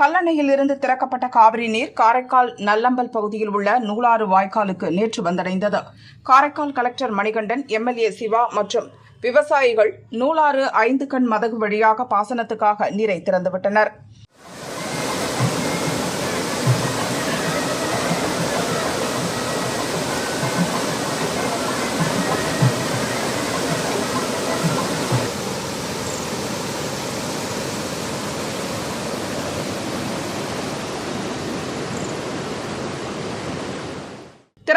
கல்லணையில் இருந்து திறக்கப்பட்ட காவிரி நீர் காரைக்கால் நல்லம்பல் பகுதியில் உள்ள நூலாறு வாய்க்காலுக்கு நேற்று வந்தடைந்தது. காரைக்கால் கலெக்டர் மணிகண்டன் எம்எல்ஏ சிவா மற்றும் விவசாயிகள் நூலாறு ஐந்து கண் மதகு வழியாக பாசனத்துக்காக நீரை திறந்துவிட்டனர்.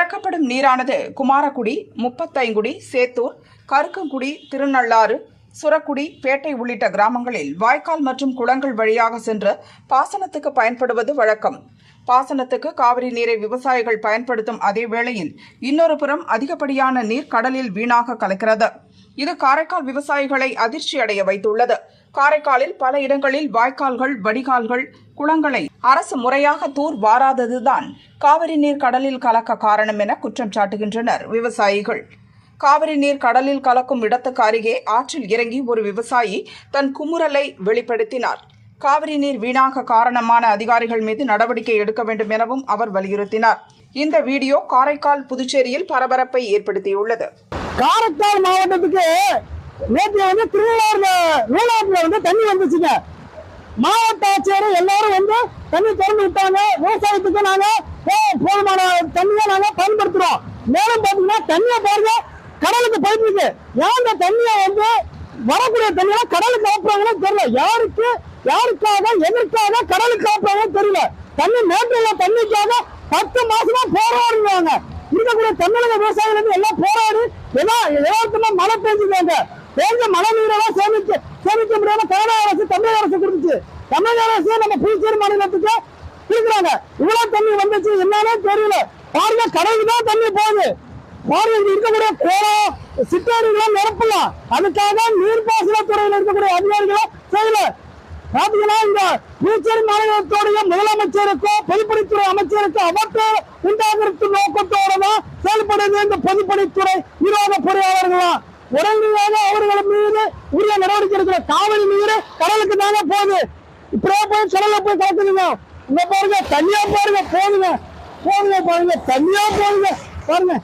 திறக்கப்படும் நீரானது குமாரகுடி முப்பத்தைங்குடி சேத்தூர் கருக்கங்குடி திருநள்ளாறு சுரக்குடி பேட்டை உள்ளிட்ட கிராமங்களில் வாய்க்கால் மற்றும் குளங்கள் வழியாக சென்று பாசனத்துக்கு பயன்படுவது வழக்கம். பாசனத்துக்கு காவிரி நீரை விவசாயிகள் பயன்படுத்தும் அதே வேளையில் இன்னொரு புறம் அதிகப்படியான நீர் கடலில் வீணாக கலக்கிறது. இது காரைக்கால் விவசாயிகளை அதிர்ச்சி அடைய வைத்துள்ளது. காரைக்காலில் பல இடங்களில் வாய்க்கால்கள் வடிகால்கள் குளங்களை அரசு முறையாக தூர் வாராததுதான் காவிரி நீர் கடலில் கலக்க காரணம் என குற்றம் சாட்டுகின்றனர் விவசாயிகள். காவிரி நீர் கடலில் கலக்கும் இடத்துக்கு அருகே ஆற்றில் இறங்கி ஒரு விவசாயி தன் குமுறலை வெளிப்படுத்தினார். காவிரி நீர் வீணாக காரணமான அதிகாரிகள் மீது நடவடிக்கை எடுக்க வேண்டும் எனவும் அவர் வலியுறுத்தினார். இந்த வீடியோ காரைக்கால் புதுச்சேரியில் பரபரப்பை ஏற்படுத்தியுள்ளது. காரைக்கால் மாவட்டத்துக்கு நேற்று வந்து திருநள்ளாறுல நூலாத்துல வந்து தண்ணி வந்துச்சுங்க. மாவட்ட ஆட்சியர் எல்லாரும் வந்து தண்ணி திறந்து விட்டாங்க. விவசாயத்துக்கு நாங்க போ- போதுமான தண்ணியை நாங்க பயன்படுத்துறோம். மேலும் பாத்தீங்கன்னா தண்ணியை பாருங்க கடலுக்கு போயிட்டு இருக்கு ஏன் தண்ணியை வந்து வரக்கூடிய தண்ணியை கடலுக்கு ஆப்புறாங்கன்னு தெரியல. யாருக்கு யாருக்காக எதற்காக கடலுக்கு ஆப்புறாங்கன்னு தெரியல. தண்ணி மேட்டில் தண்ணிக்காக பத்து மாசமா போராடுறாங்க. இருக்கக்கூடிய தமிழக விவசாயிகள் வந்து எல்லாம் போராடி எல்லாம் மழை பெஞ்சுக்காங்க பெஞ்ச மழை நீரெல்லாம் சேமிக்க சேமிக்க முடியாம கனடா அரசு தமிழக அரசு கொடுத்துச்சு. தமிழக அரசு நம்ம புதுச்சேரி மாநிலத்துக்கு கொடுக்குறாங்க. இவ்வளவு தண்ணி வந்துச்சு என்னன்னே தெரியல. பாருங்க கடலுக்கு தண்ணி போகுது. பாருங்க இருக்கக்கூடிய கோலம் சிட்டாடிகளை நிரப்பலாம். அதுக்காக நீர்ப்பாசனத்துறையில் இருக்கக்கூடிய அதிகாரிகளை செய்யல. பாத்தீங்கன்னா இந்த புதுச்சேரி மாநிலத்துடைய முதலமைச்சருக்கோ பொதுப்பணித்துறை அமைச்சருக்கும் அவற்றை உண்டாகிறது நோக்கத்தோடு தான் இந்த பொதுப்பணித்துறை நிர்வாக பொறியாளர்களா? உடனடியாக அவர்கள் மீது உரிய நடவடிக்கை எடுக்கிற காவிரி நீர் கடலுக்கு தானே போகுது. இப்படியே போய் கடல்ல போய் கலக்குதுங்க இங்க பாருங்க தனியா பாருங்க போதுங்க போதுங்க பாருங்க தனியா போதுங்க பாருங்க.